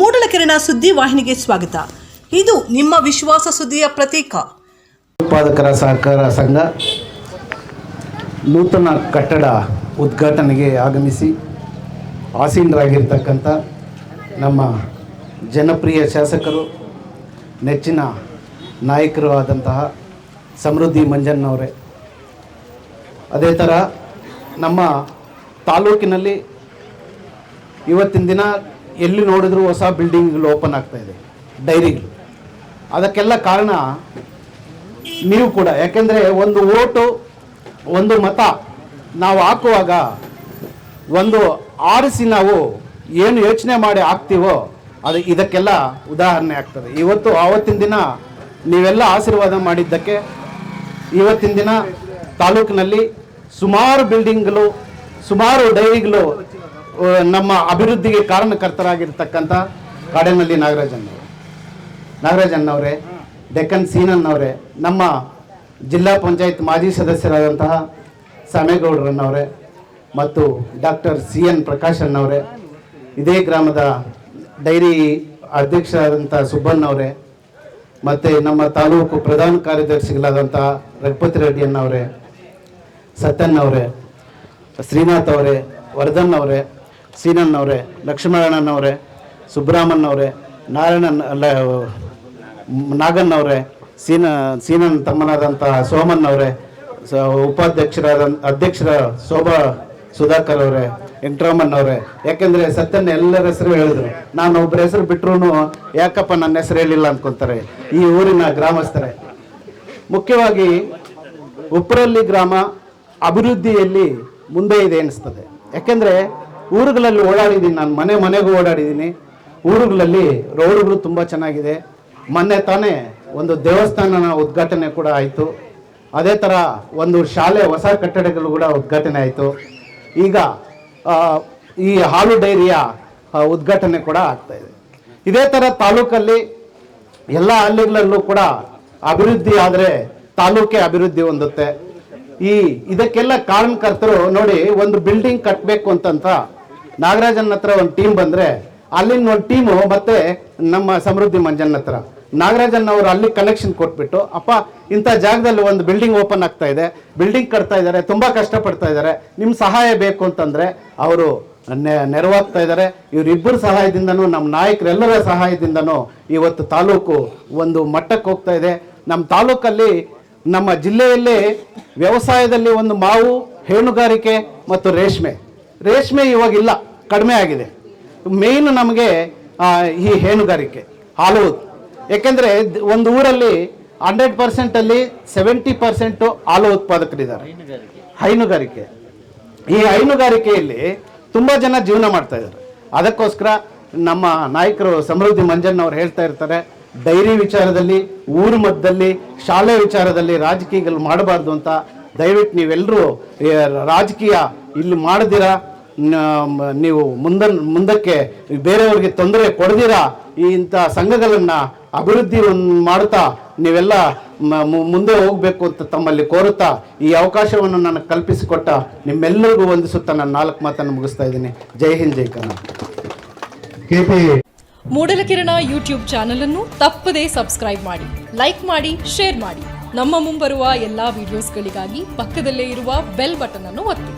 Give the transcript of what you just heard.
ಮೂಡಲಕೆರೆನ ಸುದ್ದಿ ವಾಹಿನಿಗೆ ಸ್ವಾಗತ. ಇದು ನಿಮ್ಮ ವಿಶ್ವಾಸ ಸುದ್ದಿಯ ಪ್ರತೀಕ. ಉತ್ಪಾದಕರ ಸಹಕಾರ ಸಂಘ ನೂತನ ಕಟ್ಟಡ ಉದ್ಘಾಟನೆಗೆ ಆಗಮಿಸಿ ಆಸೀನರಾಗಿರ್ತಕ್ಕಂಥ ನಮ್ಮ ಜನಪ್ರಿಯ ಶಾಸಕರು, ನೆಚ್ಚಿನ ನಾಯಕರು ಆದಂತಹ ಸಮೃದ್ಧಿ ಮಂಜನ್ನವರೇ ಅದೇ ಥರ ನಮ್ಮ ತಾಲೂಕಿನಲ್ಲಿ ಇವತ್ತಿನ ದಿನ ಎಲ್ಲಿ ನೋಡಿದ್ರು ಹೊಸ ಬಿಲ್ಡಿಂಗ್ಗಳು ಓಪನ್ ಆಗ್ತಾ ಇದೆ ಡೈರಿಗಳು ಅದಕ್ಕೆಲ್ಲ ಕಾರಣ ನೀವು ಕೂಡ. ಯಾಕೆಂದರೆ ಒಂದು ಓಟು, ಒಂದು ಮತ ನಾವು ಹಾಕುವಾಗ ಒಂದು ಆರಿಸಿ ನಾವು ಏನು ಯೋಚನೆ ಮಾಡಿ ಹಾಕ್ತೀವೋ, ಅದು ಇದಕ್ಕೆಲ್ಲ ಉದಾಹರಣೆ ಆಗ್ತದೆ. ಇವತ್ತು ಆವತ್ತಿನ ದಿನ ನೀವೆಲ್ಲ ಆಶೀರ್ವಾದ ಮಾಡಿದ್ದಕ್ಕೆ ಇವತ್ತಿನ ದಿನ ತಾಲೂಕಿನಲ್ಲಿ ಸುಮಾರು ಬಿಲ್ಡಿಂಗ್ಗಳು ಸುಮಾರು ಡೈರಿಗಳು ನಮ್ಮ ಅಭಿವೃದ್ಧಿಗೆ ಕಾರಣಕರ್ತರಾಗಿರ್ತಕ್ಕಂಥ ಕಾಡೇನಹಳ್ಳಿ ನಾಗರಾಜನ್ ನಾಗರಾಜನ್ನವರೇ ಡೆಕ್ಕನ್ ಸೀನನ್ನವರೇ ನಮ್ಮ ಜಿಲ್ಲಾ ಪಂಚಾಯತ್ ಮಾಜಿ ಸದಸ್ಯರಾದಂತಹ ಸಾಮೇಗೌಡರನ್ನವರೇ ಮತ್ತು ಡಾಕ್ಟರ್ ಸಿ ಎನ್ ಪ್ರಕಾಶನ್ನವರೇ ಇದೇ ಗ್ರಾಮದ ಡೈರಿ ಅಧ್ಯಕ್ಷರಾದಂಥ ಸುಬ್ಬಣ್ಣವರೇ ಮತ್ತು ನಮ್ಮ ತಾಲೂಕು ಪ್ರಧಾನ ಕಾರ್ಯದರ್ಶಿಗಳಾದಂತಹ ರಘುಪತಿ ರೆಡ್ಡಿಯನ್ನವರೇ ಅಣ್ಣವರೇ ಸತ್ಯನ್ ಅವರೇ, ಶ್ರೀನಾಥ್ ಅವರೇ, ವರ್ಧನ್ ಅವರೇ ಲಕ್ಷ್ಮಣಣ್ಣನವರೇ ಸುಬ್ರಹ್ಮಣ್ಯ ಅವರೇ ನಾರಾಯಣನ್, ಅಲ್ಲ ನಾಗನ್ ಅವರೇ ಸೀನ, ಸೀನನ್ ತಮ್ಮನಾದಂತಹ ಸೋಮನ್ ಅವರೇ ಸ, ಉಪಾಧ್ಯಕ್ಷರಾದ, ಅಧ್ಯಕ್ಷರ ಶೋಭಾ ಸುಧಾಕರ್ ಅವರೇ ಅವರೇ ಯಾಕೆಂದರೆ ಸತ್ಯನ ಎಲ್ಲರ ಹೆಸರು ಹೇಳಿದ್ರು. ನಾನು ಒಬ್ಬರ ಹೆಸರು ಬಿಟ್ಟರು ಯಾಕಪ್ಪ ನನ್ನ ಹೆಸರು ಹೇಳಿಲ್ಲ ಅಂದ್ಕೊತಾರೆ ಈ ಊರಿನ ಗ್ರಾಮಸ್ಥರೇ. ಮುಖ್ಯವಾಗಿ ಉಪ್ಪರಳ್ಳಿ ಗ್ರಾಮ ಅಭಿವೃದ್ಧಿಯಲ್ಲಿ ಮುಂದೆ ಇದೆ ಅನಿಸ್ತದೆ ಯಾಕೆಂದರೆ ಊರುಗಳಲ್ಲಿ ಓಡಾಡಿದ್ದೀನಿ. ನಾನು ಮನೆ ಮನೆಗೂ ಓಡಾಡಿದ್ದೀನಿ. ಊರುಗಳಲ್ಲಿ ರೋಡುಗಳು ತುಂಬ ಚೆನ್ನಾಗಿದೆ. ಮೊನ್ನೆ ತಾನೇ ಒಂದು ದೇವಸ್ಥಾನನ ಉದ್ಘಾಟನೆ ಕೂಡ ಆಯಿತು. ಅದೇ ಥರ ಒಂದು ಶಾಲೆ, ಹೊಸ ಕಟ್ಟಡಗಳು ಕೂಡ ಉದ್ಘಾಟನೆ ಆಯಿತು. ಈಗ ಈ ಹಾಲು ಡೈರಿಯ ಉದ್ಘಾಟನೆ ಕೂಡ ಆಗ್ತಾ ಇದೆ. ಇದೇ ಥರ ತಾಲೂಕಲ್ಲಿ ಎಲ್ಲ ಹಳ್ಳಿಗಳಲ್ಲೂ ಕೂಡ ಅಭಿವೃದ್ಧಿ ಆದರೆ ತಾಲೂಕೆ ಅಭಿವೃದ್ಧಿ ಹೊಂದುತ್ತೆ. ಈ ಇದಕ್ಕೆಲ್ಲ ಕಾರಣಕರ್ತರು ನೋಡಿ, ಒಂದು ಬಿಲ್ಡಿಂಗ್ ಕಟ್ಟಬೇಕು ಅಂತಂತ ನಾಗರಾಜನ್ ಹತ್ರ ಒಂದು ಟೀಮ್ ಬಂದರೆ ಅಲ್ಲಿನ ಒಂದು ಟೀಮು ಮತ್ತೆ ನಮ್ಮ ಸಮೃದ್ಧಿ ಮಂಜನ್ ಹತ್ರ. ನಾಗರಾಜನ್ ಅವರು ಅಲ್ಲಿ ಕನೆಕ್ಷನ್ ಕೊಟ್ಬಿಟ್ಟು, ಅಪ್ಪ, ಇಂಥ ಜಾಗದಲ್ಲಿ ಒಂದು ಬಿಲ್ಡಿಂಗ್ ಓಪನ್ ಆಗ್ತಾ ಇದೆ. ಬಿಲ್ಡಿಂಗ್ ಕಟ್ತಾ ಇದ್ದಾರೆ ತುಂಬ ಕಷ್ಟಪಡ್ತಾ ಇದ್ದಾರೆ ನಿಮ್ಮ ಸಹಾಯ ಬೇಕು ಅಂತಂದರೆ ಅವರು ನೆ ನೆರವಾಗ್ತಾ ಇದ್ದಾರೆ ಇವರಿಬ್ಬರ ಸಹಾಯದಿಂದನೂ ನಮ್ಮ ನಾಯಕರೆಲ್ಲರ ಸಹಾಯದಿಂದನೂ ಇವತ್ತು ತಾಲೂಕು ಒಂದು ಮಟ್ಟಕ್ಕೆ ಹೋಗ್ತಾ ಇದೆ. ನಮ್ಮ ತಾಲೂಕಲ್ಲಿ ನಮ್ಮ ಜಿಲ್ಲೆಯಲ್ಲಿ ವ್ಯವಸಾಯದಲ್ಲಿ ಒಂದು ಮಾವು, ಹೇಣುಗಾರಿಕೆ ಮತ್ತು ರೇಷ್ಮೆ. ರೇಷ್ಮೆ ಇವಾಗಿಲ್ಲ ಕಡಿಮೆ ಆಗಿದೆ. ಮೇಯ್ನ್ ನಮಗೆ ಈ ಹೈನುಗಾರಿಕೆ ಹಾಲು ಏಕೆಂದರೆ ಒಂದು ಊರಲ್ಲಿ ಹಂಡ್ರೆಡ್ ಪರ್ಸೆಂಟಲ್ಲಿ ಸೆವೆಂಟಿ ಪರ್ಸೆಂಟು ಹಾಲು ಉತ್ಪಾದಕರಿದ್ದಾರೆ. ಹೈನುಗಾರಿಕೆ. ಈ ಹೈನುಗಾರಿಕೆಯಲ್ಲಿ ತುಂಬ ಜನ ಜೀವನ ಮಾಡ್ತಾ ಇದ್ದಾರೆ. ಅದಕ್ಕೋಸ್ಕರ ನಮ್ಮ ನಾಯಕರು ಸಮೃದ್ಧಿ ಮಂಜನ್ ಅವ್ರು ಹೇಳ್ತಾ ಇರ್ತಾರೆ, ಡೈರಿ ವಿಚಾರದಲ್ಲಿ, ಊರು ಮಧ್ಯದಲ್ಲಿ, ಶಾಲೆ ವಿಚಾರದಲ್ಲಿ ರಾಜಕೀಯಗಳು ಮಾಡಬಾರ್ದು ಅಂತ ದಯವಿಟ್ಟು ನೀವೆಲ್ಲರೂ ರಾಜಕೀಯ ಇಲ್ಲಿ ಮಾಡದಿರಾ? ನೀವು ಮುಂದ ಮುಂದಕ್ಕೆ ಬೇರೆಯವ್ರಿಗೆ ತೊಂದರೆ ಕೊಡದಿರಾ ಈ ಇಂಥ ಸಂಘಗಳನ್ನು ಅಭಿವೃದ್ಧಿ ಒಂದ್ ಮಾಡ್ತಾ ನೀವೆಲ್ಲ ಮುಂದೆ ಹೋಗಬೇಕು ಅಂತ ತಮ್ಮಲ್ಲಿ ಕೋರುತ್ತಾ ಈ ಅವಕಾಶವನ್ನು ನನಗೆ ಕಲ್ಪಿಸಿಕೊಟ್ಟ ನಿಮ್ಮೆಲ್ಲರಿಗೂ ವಂದಿಸುತ್ತಾ ನಾನು ನಾಲ್ಕು ಮಾತನ್ನು ಮುಗಿಸ್ತಾ ಇದ್ದೀನಿ. ಜೈ ಹಿಂದ್ ಜೈ ಕರ್ನಾಟಕ ಮೂಡಲಕಿರಣ ಯೂಟ್ಯೂಬ್ ಚಾನೆಲ್ ಅನ್ನು ತಪ್ಪದೇ ಸಬ್ಸ್ಕ್ರೈಬ್ ಮಾಡಿ ಲೈಕ್ ಮಾಡಿ ಶೇರ್ ಮಾಡಿ. ನಮ್ಮ ಮುಂಬರುವ ಎಲ್ಲಾ ವಿಡಿಯೋಸ್ಗಳಿಗಾಗಿ ಪಕ್ಕದಲ್ಲೇ ಇರುವ ಬೆಲ್ ಬಟನ್ ಅನ್ನು ಒತ್ತಿ.